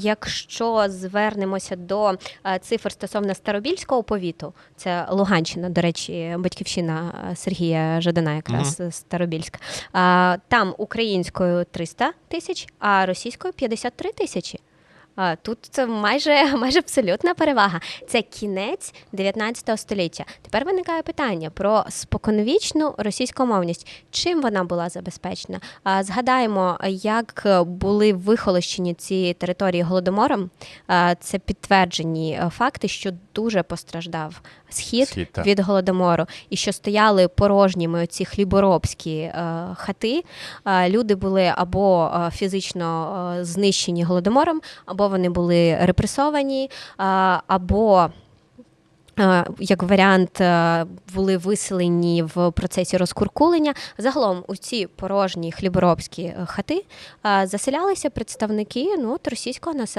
Якщо звернемося до е, цифр стосовно Старобільського повіту, це Луганщина, до речі, батьківщина е, Сергія Жадана, якраз угу. Старобільська. Там українською 300 тисяч, а російською 53 тисячі. Тут це майже, майже абсолютна перевага. Це кінець 19 століття. Тепер виникає питання про споконвічну російськомовність. Чим вона була забезпечена? Згадаємо, як були вихолощені ці території голодомором. Це підтверджені е, факти, що дуже постраждав схід, Схід, від голодомору, і що стояли порожніми ці хліборобські е, хати. Люди були або е, фізично знищені голодомором, або вони були репресовані, або як варіант, були виселені в процесі розкуркулення. Загалом у ці порожні хліборобські е, хати заселялися представники ну, от російського населення.